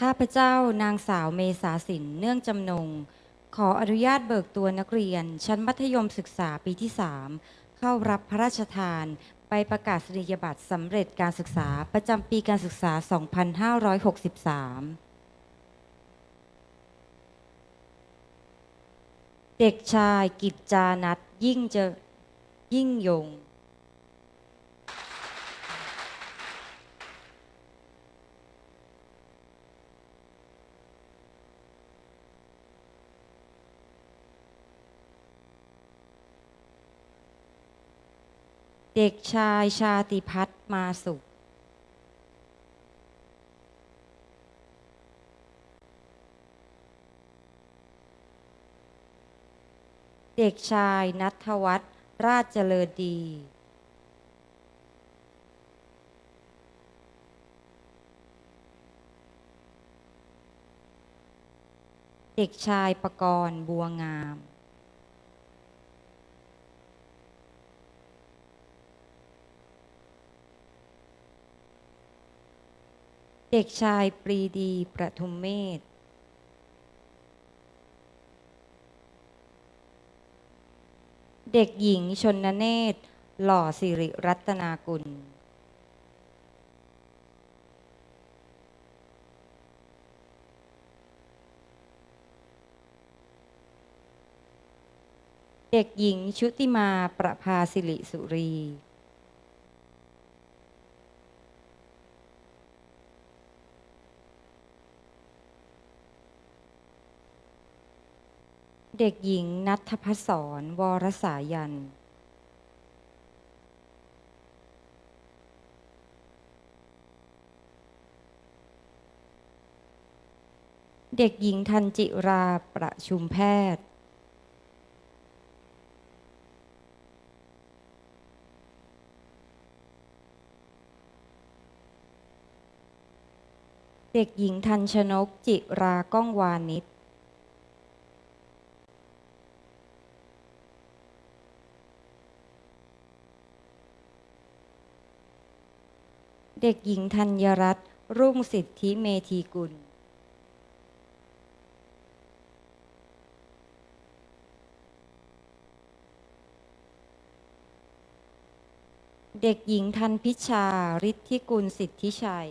ข้าพเจ้านางสาวเมษาสินเนื่องจำนง ขออนุญาตเบิกตัวนักเรียน ชั้นมัธยมศึกษาปีที่ 3 เข้ารับพระราชทานไปประกาศนียบัตรสำเร็จการศึกษาประจำปีการศึกษา 2563เด็กชายกิจจานัทยิ่งจะยิ่งยง เด็กชายชาติพัฒน์มาสุข เด็กชายนัทวัฒน์ราชเจริญดี เด็กชายประกรณ์บัวงาม เด็กชายปรีดีประทุมเมธเด็กหญิงชนเนตร หล่อสิริรัตนากุล เด็กหญิงชุติมาประภาสิริสุรี เด็กหญิงนัทพัศรวรสายัน เด็กหญิงทันจิราประชุมแพทย์ เด็กหญิงทันชนกจิราก้องวานิช เด็กหญิงธัญรัตน์รุ่งสิทธิเมธีกุล เด็กหญิงทันพิชาฤทธิกุลสิทธิชัย